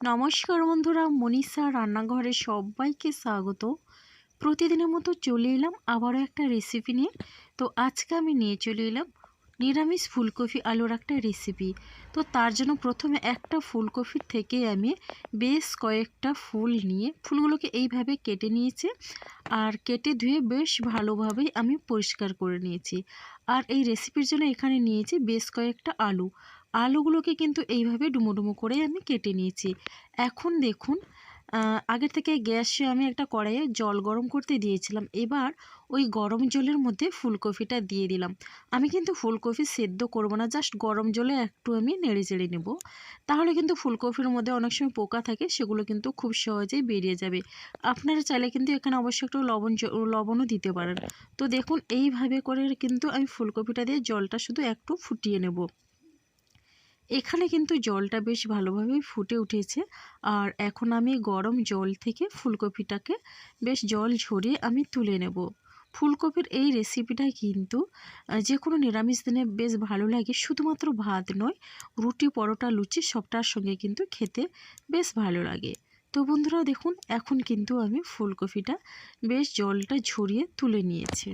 নমস্কার বন্ধুরা, মনীষা রান্নাঘরে সবাইকে স্বাগত। প্রতিদিনের মতো চলে এলাম আবারও একটা রেসিপি নিয়ে। তো আজকে আমি নিয়ে চলে এলাম নিরামিষ ফুলকপি আলুর একটা রেসিপি তো তার জন্য প্রথমে একটা ফুলকপির থেকে আমি বেশ কয়েকটা ফুল নিয়ে, ফুলগুলোকে এইভাবে কেটে নিয়েছি আর কেটে ধুয়ে বেশ ভালোভাবেই আমি পরিষ্কার করে নিয়েছি। আর এই রেসিপির জন্য এখানে নিয়েছি বেশ কয়েকটা আলু। আলুগুলোকে কিন্তু এইভাবে ডুমো ডুমো করে আমি কেটে নিয়েছি। এখন দেখুন আগের থেকে গ্যাসে আমি একটা কড়াইয়ে জল গরম করতে দিয়েছিলাম। এবার ওই গরম জলের মধ্যে ফুলকপিটা দিয়ে দিলাম। আমি কিন্তু ফুলকপি সেদ্ধ করব না, জাস্ট গরম জলে একটু আমি নেড়ে চেড়ে নেব। তাহলে কিন্তু ফুলকপির মধ্যে অনেক সময় পোকা থাকে, সেগুলো কিন্তু খুব সহজেই বেরিয়ে যাবে। আপনারা চাইলে কিন্তু এখানে অবশ্যই একটু লবণ লবণও দিতে পারেন। তো দেখুন, এইভাবে করে কিন্তু আমি ফুলকপিটা দিয়ে জলটা শুধু একটু ফুটিয়ে নেব। এখানে কিন্তু জলটা বেশ ভালোভাবেই ফুটে উঠেছে। আর এখন আমি গরম জল থেকে ফুলকপিটাকে বেশ জল ঝরিয়ে আমি তুলে নেব। ফুলকপির এই রেসিপিটা কিন্তু যে কোনো নিরামিষ দিনে বেশ ভালো লাগে। শুধুমাত্র ভাত নয়, রুটি, পরোটা, লুচি সবটার সঙ্গে কিন্তু খেতে বেশ ভালো লাগে। তো বন্ধুরা দেখুন, এখন কিন্তু আমি ফুলকপিটা বেশ জলটা ঝরিয়ে তুলে নিয়েছি।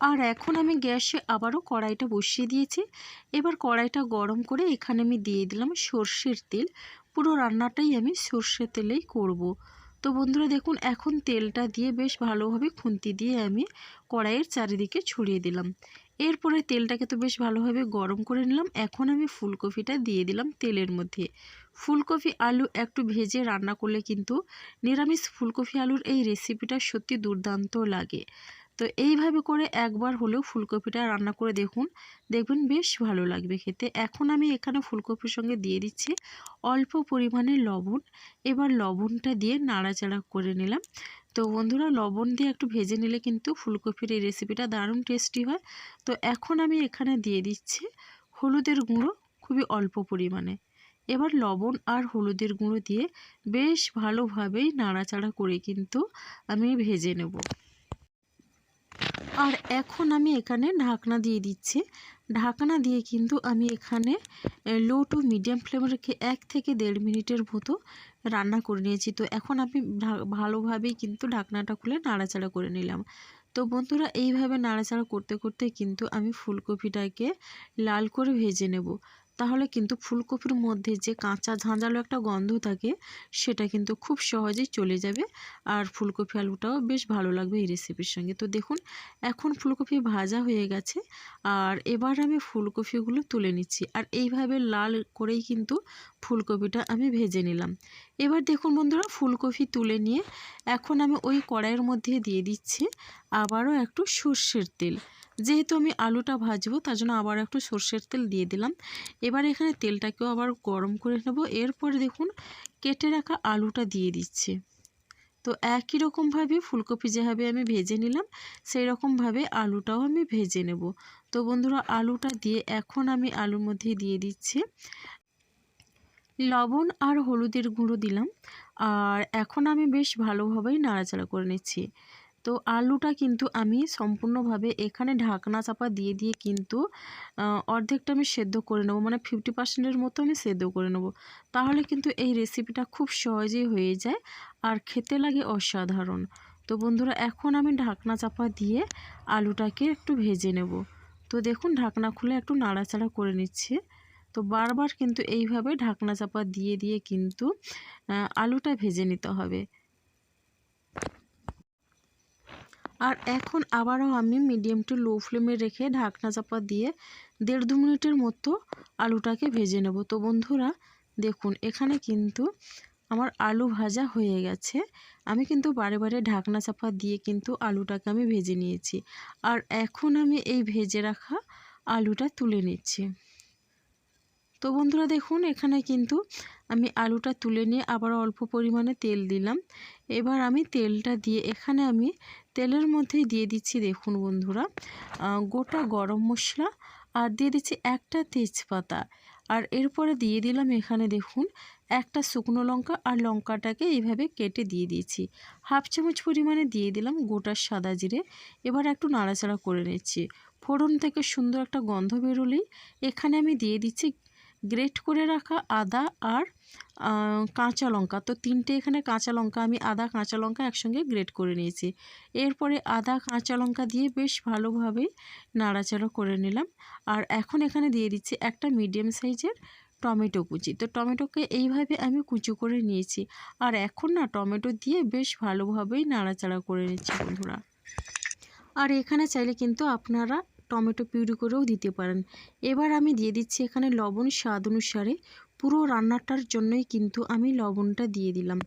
আর এখন আমি গ্যাসে আবারও কড়াইটা বসিয়ে দিয়েছি। এবার কড়াইটা গরম করে এখানে আমি দিয়ে দিলাম সর্ষের তেল। পুরো রান্নাটাই আমি সর্ষের তেলেই করব। তো বন্ধুরা দেখুন, এখন তেলটা দিয়ে বেশ ভালোভাবে খুন্তি দিয়ে আমি কড়াইয়ের চারিদিকে ছড়িয়ে দিলাম। এরপরে তেলটাকে তো বেশ ভালোভাবে গরম করে নিলাম। এখন আমি ফুলকপিটা দিয়ে দিলাম তেলের মধ্যে। ফুলকপি, আলু একটু ভেজে রান্না করলে কিন্তু নিরামিষ ফুলকপি, আলুর এই রেসিপিটা সত্যি দুর্দান্ত লাগে। তো এইভাবে করে একবার হলেও ফুলকপিটা রান্না করে দেখুন। দেখবেন বেশ ভালো লাগবে খেতে। এখন আমি এখানে ফুলকপির সঙ্গে দিয়ে দিচ্ছি অল্প পরিমাণে লবণ। এবার লবণটা দিয়ে নাড়াচাড়া করে নিলাম। তো বন্ধুরা, লবণ দিয়ে একটু ভেজে নিলে কিন্তু ফুলকপির এই রেসিপিটা দারুণ টেস্টি হয়। তো এখন আমি এখানে দিয়ে দিচ্ছি হলুদের গুঁড়ো খুবই অল্প পরিমাণে। এবার লবণ আর হলুদের গুঁড়ো দিয়ে বেশ ভালোভাবেই নাড়াচাড়া করে কিন্তু আমি ভেজে নেব। আর এখন আমি এখানে ঢাকনা দিয়ে দিচ্ছি। ঢাকনা দিয়ে কিন্তু আমি এখানে লো টু মিডিয়াম ফ্লেমে রেখে এক থেকে দেড় মিনিটের মতো রান্না করে নিয়েছি। তো এখন আমি ভালোভাবেই কিন্তু ঢাকনাটা খুলে নাড়াচাড়া করে নিলাম। তো বন্ধুরা, এইভাবে নাড়াচাড়া করতে করতে কিন্তু আমি ফুলকপিটাকে লাল করে ভেজে নেব। তাহলে কিন্তু ফুলকপির মধ্যে যে কাঁচা ঝাঁঝালো একটা গন্ধ থাকে, সেটা কিন্তু খুব সহজেই চলে যাবে। আর ফুলকপি আলুটাও বেশ ভালো লাগবে এই রেসিপির সঙ্গে। তো দেখুন, এখন ফুলকপি ভাজা হয়ে গেছে। আর এবার আমি ফুলকপিগুলো তুলে নিচ্ছি। আর এইভাবে লাল করেই কিন্তু ফুলকপিটা আমি ভেজে নিলাম। এবার দেখুন বন্ধুরা, ফুলকপি তুলে নিয়ে এখন আমি ওই কড়াইয়ের মধ্যে দিয়ে দিচ্ছি আবারও একটু সর্ষের তেল। যেহেতু আমি আলুটা ভাজবো, তার জন্য আবার একটু সর্ষের তেল দিয়ে দিলাম। এবার এখানে তেলটাকেও আবার গরম করে নেব। এরপর দেখুন, কেটে রাখা আলুটা দিয়ে দিচ্ছে। তো একই রকমভাবে ফুলকপি যেভাবে আমি ভেজে নিলাম সেই রকমভাবে আলুটাও আমি ভেজে নেব। তো বন্ধুরা, আলুটা দিয়ে এখন আমি আলুর মধ্যে দিয়ে দিচ্ছি। লবণ আর হলুদের গুঁড়ো দিলাম। আর এখন আমি বেশ ভালোভাবেই নাড়াচাড়া করে নিচ্ছি। তো আলুটা কিন্তু আমি সম্পূর্ণভাবে এখানে ঢাকনা চাপা দিয়ে দিয়ে কিন্তু অর্ধেকটা আমি সেদ্ধ করে নেব। মানে ফিফটি পার্সেন্টের মতো আমি সেদ্ধ করে নেব। তাহলে কিন্তু এই রেসিপিটা খুব সহজেই হয়ে যায় আর খেতে লাগে অসাধারণ। তো বন্ধুরা, এখন আমি ঢাকনা চাপা দিয়ে আলুটাকে একটু ভেজে নেব। তো দেখুন, ঢাকনা খুলে একটু নাড়াচাড়া করে নিচ্ছে। তো বারবার কিন্তু এইভাবে ঢাকনা চাপা দিয়ে দিয়ে কিন্তু আলুটা ভেজে নিতে হবে। আর এখন আবারও আমি মিডিয়াম টু লো ফ্লেমে রেখে ঢাকনা চাপা দিয়ে দেড় দু মিনিটের মতো আলুটাকে ভেজে নেব। তো বন্ধুরা, দেখুন, এখানে কিন্তু আমার আলু ভাজা হয়ে গেছে। আমি কিন্তু বারে বারে ঢাকনা চাপা দিয়ে কিন্তু আলুটাকে আমি ভেজে নিয়েছি। আর এখন আমি এই ভেজে রাখা আলুটা তুলে নিচ্ছি। তো বন্ধুরা দেখুন, এখানে কিন্তু আমি আলুটা তুলে নিয়ে আবার অল্প পরিমাণে তেল দিলাম। এবার আমি তেলটা দিয়ে, এখানে আমি তেলের মধ্যেই দিয়ে দিচ্ছি দেখুন বন্ধুরা গোটা গরম মশলা আর দিয়ে দিচ্ছি একটা তেজপাতা। আর এরপরে দিয়ে দিলাম এখানে দেখুন, একটা শুকনো লঙ্কা আর লঙ্কাটাকে এইভাবে কেটে দিয়ে দিয়েছি। হাফ চামচ পরিমাণে দিয়ে দিলাম গোটা সাদা জিরে। এবার একটু নাড়াচাড়া করে নিচ্ছি। ফোড়ন থেকে সুন্দর একটা গন্ধ বেরোলেই এখানে আমি দিয়ে দিচ্ছি গ্রেট করে রাখা আদা আর কাঁচা লঙ্কা। তো তিনটে এখানে কাঁচা লঙ্কা, আমি আদা, কাঁচা লঙ্কা একসঙ্গে গ্রেট করে নিয়েছি। এরপরে আদা, কাঁচা লঙ্কা দিয়ে বেশ ভালোভাবে নাড়াচাড়া করে নিলাম। আর এখন এখানে দিয়ে দিচ্ছি একটা মিডিয়াম সাইজের টমেটো কুচি। তো টমেটোকে এইভাবে আমি কুচি করে নিয়েছি। আর এখন না, টমেটো দিয়ে বেশ ভালোভাবেই নাড়াচাড়া করে নিচ্ছি বন্ধুরা। আর এখানে চাইলে কিন্তু আপনারা টমেটো পিউরি করেও দিতে পারেন। এবার আমি দিয়ে দিচ্ছি এখানে লবণ স্বাদ অনুসারে। পুরো রান্নাটার জন্যই কিন্তু আমি লবণটা দিয়ে দিলাম।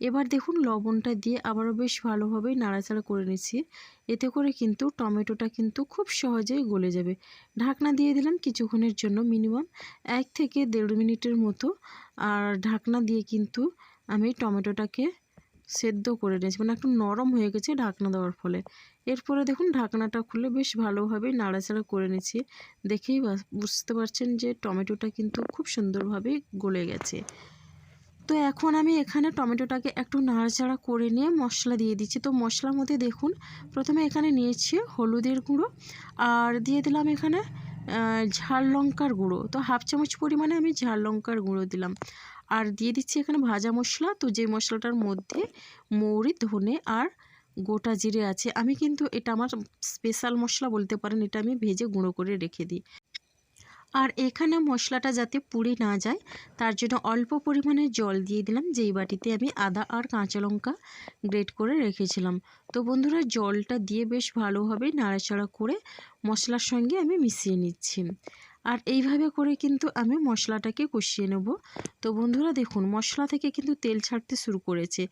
এবার দেখুন লবণটা দিয়ে আবারও বেশ ভালোভাবে নাড়াচাড়া করে নিচ্ছি। এতে করে কিন্তু টমেটোটা কিন্তু খুব সহজেই গলে যাবে। ঢাকনা দিয়ে দিলাম কিছুক্ষণের জন্য মিনিমাম এক থেকে দেড় মিনিটের মতো। আর ঢাকনা দিয়ে কিন্তু আমি টমেটোটাকে সেদ্ধ করে নিয়েছি। মানে একটু নরম হয়ে গেছে ঢাকনা দেওয়ার ফলে। এরপরে দেখুন ঢাকনাটা খুলে বেশ ভালোভাবে নাড়াচাড়া করে নিয়েছি দেখেই বুঝতে পারছেন যে টমেটোটা কিন্তু খুব সুন্দরভাবে গলে গেছে। তো এখন আমি এখানে টমেটোটাকে একটু নাড়াচাড়া করে নিয়ে মশলা দিয়ে দিচ্ছি। তো মশলার মধ্যে দেখুন, প্রথমে এখানে নিয়েছি হলুদের গুঁড়ো আর দিয়ে দিলাম এখানে ঝাল লঙ্কার গুঁড়ো। তো হাফ চামচ পরিমাণে আমি ঝাল লঙ্কার গুঁড়ো দিলাম। আর দিয়ে দিচ্ছি এখানে ভাজা মশলা। তো যে মশলাটার মধ্যে মৌরি, ধনে আর গোটা জিরে আছে, আমি কিন্তু এটা আমার স্পেশাল মশলা বলতে পারেন, এটা আমি ভেজে গুঁড়ো করে রেখে দিই। আর এখানে মশলাটা যাতে পুড়ে না যায়, তার জন্য অল্প পরিমাণে জল দিয়ে দিলাম, যেই বাটিতে আমি আদা আর কাঁচা লঙ্কা গ্রেট করে রেখেছিলাম। তো বন্ধুরা, জলটা দিয়ে বেশ ভালোভাবে নাড়াচাড়া করে মশলার সঙ্গে আমি মিশিয়ে নিচ্ছি। আর এইভাবে করে কিন্তু আমি মশলাটাকে কষিয়ে নেব। তো বন্ধুরা দেখুন, মশলা থেকে কিন্তু তেল ছাড়তে শুরু করেছে।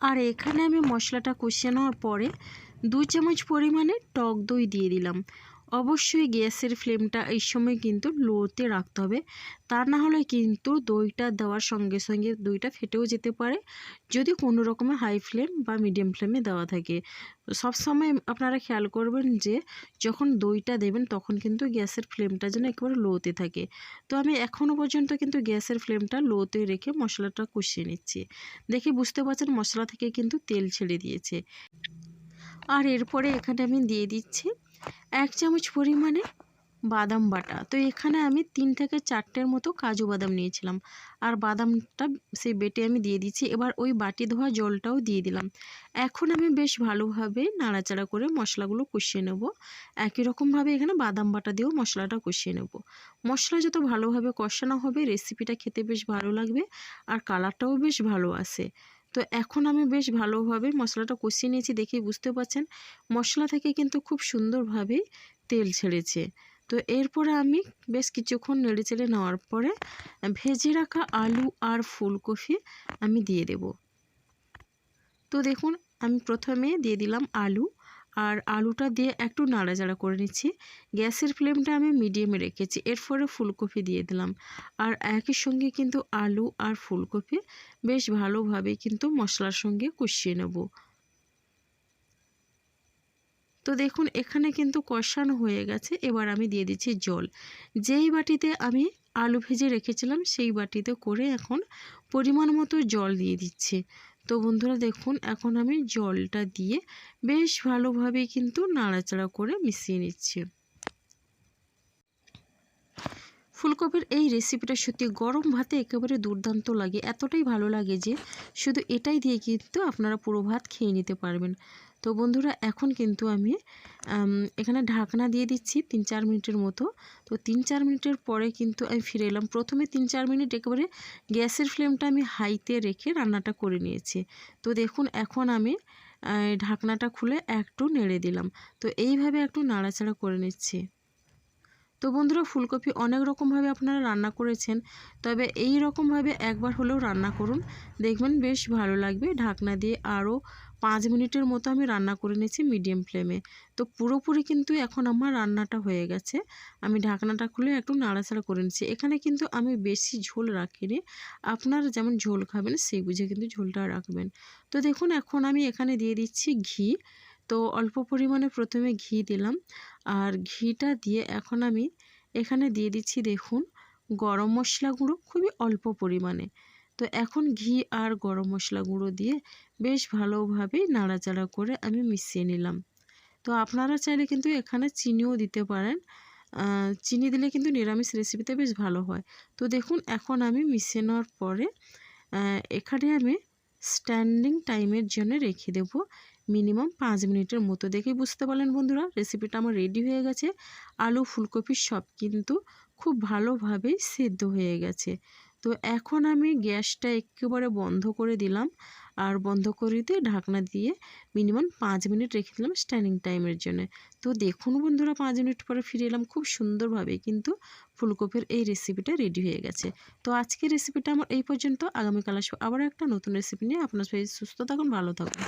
আর এখানে আমি মশলাটা কষিয়ে নেওয়ার পরে দু চামচ পরিমাণে টক দই দিয়ে দিলাম। অবশ্যই গ্যাসের ফ্লেমটা এই সময় কিন্তু লোতে রাখতে হবে। তা না হলে কিন্তু দইটা দেওয়ার সঙ্গে সঙ্গে দইটা ফেটেও যেতে পারে। যদি কোনো রকমের হাই ফ্লেম বা মিডিয়াম ফ্লেমে দেওয়া থাকে। সব সময় আপনারা খেয়াল করবেন যে, যখন দইটা দেবেন তখন কিন্তু গ্যাসের ফ্লেমটা যেন একেবারে লোতে থাকে। তো আমি এখনও পর্যন্ত কিন্তু গ্যাসের ফ্লেমটা লোতে রেখে মশলাটা কষিয়ে নিচ্ছি। দেখে বুঝতে পারছেন মশলা থেকে কিন্তু তেল ছেড়ে দিয়েছে। আর এরপরে এখানে আমি দিয়ে দিচ্ছি এক চামচ পরিমাণে বাদাম বাটা। তো এখানে আমি তিন থেকে চারটের মতো কাজু বাদাম নিয়েছিলাম। আর বাদামটা সেই বেটে আমি দিয়ে দিচ্ছি এবার ওই বাটি ধোয়া জলটাও দিয়ে দিলাম। এখন আমি বেশ ভালোভাবে নাড়াচাড়া করে মশলাগুলো কষিয়ে নেব। একই রকমভাবে এখানে বাদাম বাটা দিয়েও মশলাটা কষিয়ে নেব। মশলা যত ভালোভাবে কষানো হবে রেসিপিটা খেতে বেশ ভালো লাগবে। আর কালারটাও বেশ ভালো আসে তো এখন আমি বেশ ভালোভাবে মশলাটা কষিয়ে নিয়েছি দেখে বুঝতে পারছেন। মশলা থেকে কিন্তু খুব সুন্দরভাবে তেল ছেড়েছে। তো এরপরে আমি বেশ কিছুক্ষণ নেড়ে চেড়ে নেওয়ার পরে ভেজে রাখা আলু আর ফুলকপি আমি দিয়ে দেব। তো দেখুন, আমি প্রথমে দিয়ে দিলাম আলু। আর আলুটা দিয়ে একটু নাড়াচাড়া করে নিচ্ছি। গ্যাসের ফ্লেমটা আমি মিডিয়ামে রেখেছি, এরপরে ফুলকপি দিয়ে দিলাম। আর একই সঙ্গে কিন্তু আলু আর ফুলকপি বেশ ভালোভাবে কিন্তু মশলার সঙ্গে কষিয়ে নেব। তো দেখুন, এখানে কিন্তু কষানো হয়ে গেছে। এবার আমি দিয়ে দিচ্ছি জল। যেই বাটিতে আমি আলু ভেজে রেখেছিলাম, সেই বাটিতে করে এখন পরিমাণ মতো জল দিয়ে দিচ্ছি। তো বন্ধুরা দেখুন, এখন আমি জলটা দিয়ে বেশ ভালোভাবে কিন্তু নাড়াচাড়া করে মিশিয়ে নিচ্ছি। ফুলকপির এই রেসিপিটা সত্যি গরম ভাতে একেবারে দুর্দান্ত লাগে। এতটাই ভালো লাগে যে, শুধু এটাই দিয়ে কিন্তু আপনারা পুরো ভাত খেয়ে নিতে পারবেন। তো বন্ধুরা, এখন কিন্তু আমি এখানে ঢাকনা দিয়ে দিচ্ছি তিন চার মিনিটের মতো। তো তিন চার মিনিটের পরে কিন্তু আমি ফিরে এলাম। প্রথমে তিন চার মিনিট একেবারে গ্যাসের ফ্লেমটা আমি হাইতে রেখে রান্নাটা করে নিয়েছি। তো দেখুন, এখন আমি ঢাকনাটা খুলে একটু নেড়ে দিলাম। তো এইভাবে একটু নাড়াচাড়া করে নিচ্ছি। তো বন্ধুরা, ফুলকপি অনেক রকমভাবে আপনারা রান্না করেছেন, তবে এই রকমভাবে একবার হলেও রান্না করুন। দেখবেন বেশ ভালো লাগবে। ঢাকনা দিয়ে আরও পাঁচ মিনিটের মতো আমি রান্না করে নিয়েছি মিডিয়াম ফ্লেমে। তো পুরোপুরি কিন্তু এখন আমার রান্নাটা হয়ে গেছে। আমি ঢাকনাটা খুলে একটু নাড়াচাড়া করে নিচ্ছি এখানে কিন্তু আমি বেশি ঝোল রাখিনি। আপনারা যেমন ঝোল খাবেন, সেই বুঝে কিন্তু ঝোলটা রাখবেন। তো দেখুন, এখন আমি এখানে দিয়ে দিচ্ছি ঘি। তো অল্প পরিমাণে প্রথমে ঘি দিলাম। আর ঘিটা দিয়ে এখন আমি এখানে দিয়ে দিচ্ছি দেখুন, গরম মশলা গুঁড়ো খুবই অল্প পরিমাণে। তো এখন ঘি আর গরম মশলা গুঁড়ো দিয়ে বেশ ভালোভাবে নাড়াচাড়া করে আমি মিশিয়ে নিলাম। তো আপনারা চাইলে কিন্তু এখানে চিনিও দিতে পারেন। চিনি দিলে কিন্তু নিরামিষ রেসিপিতে বেশ ভালো হয়। তো দেখুন, এখন আমি মিশিয়ে নেওয়ার পরে এখানে আমি স্ট্যান্ডিং টাইমের জন্য রেখে দেব। মিনিমাম পাঁচ মিনিটের মতো দেখেই বুঝতে পারলেন বন্ধুরা। রেসিপিটা আমার রেডি হয়ে গেছে। আলু ফুলকপি সব কিন্তু খুব ভালোভাবেই সেদ্ধ হয়ে গেছে। তো এখন আমি গ্যাসটা একেবারে বন্ধ করে দিলাম আর বন্ধ করে দিয়ে ঢাকনা দিয়ে মিনিমাম পাঁচ মিনিট রেখে দিলাম স্ট্যান্ডিং টাইমের জন্য। তো দেখুন বন্ধুরা, পাঁচ মিনিট পরে ফিরে এলাম খুব সুন্দরভাবে কিন্তু ফুলকপির এই রেসিপিটা রেডি হয়ে গেছে। তো আজকের রেসিপিটা আমার এই পর্যন্ত। আগামীকাল আসব আবার একটা নতুন রেসিপি নিয়ে। আপনার সবাই সুস্থ থাকুন, ভালো থাকুন।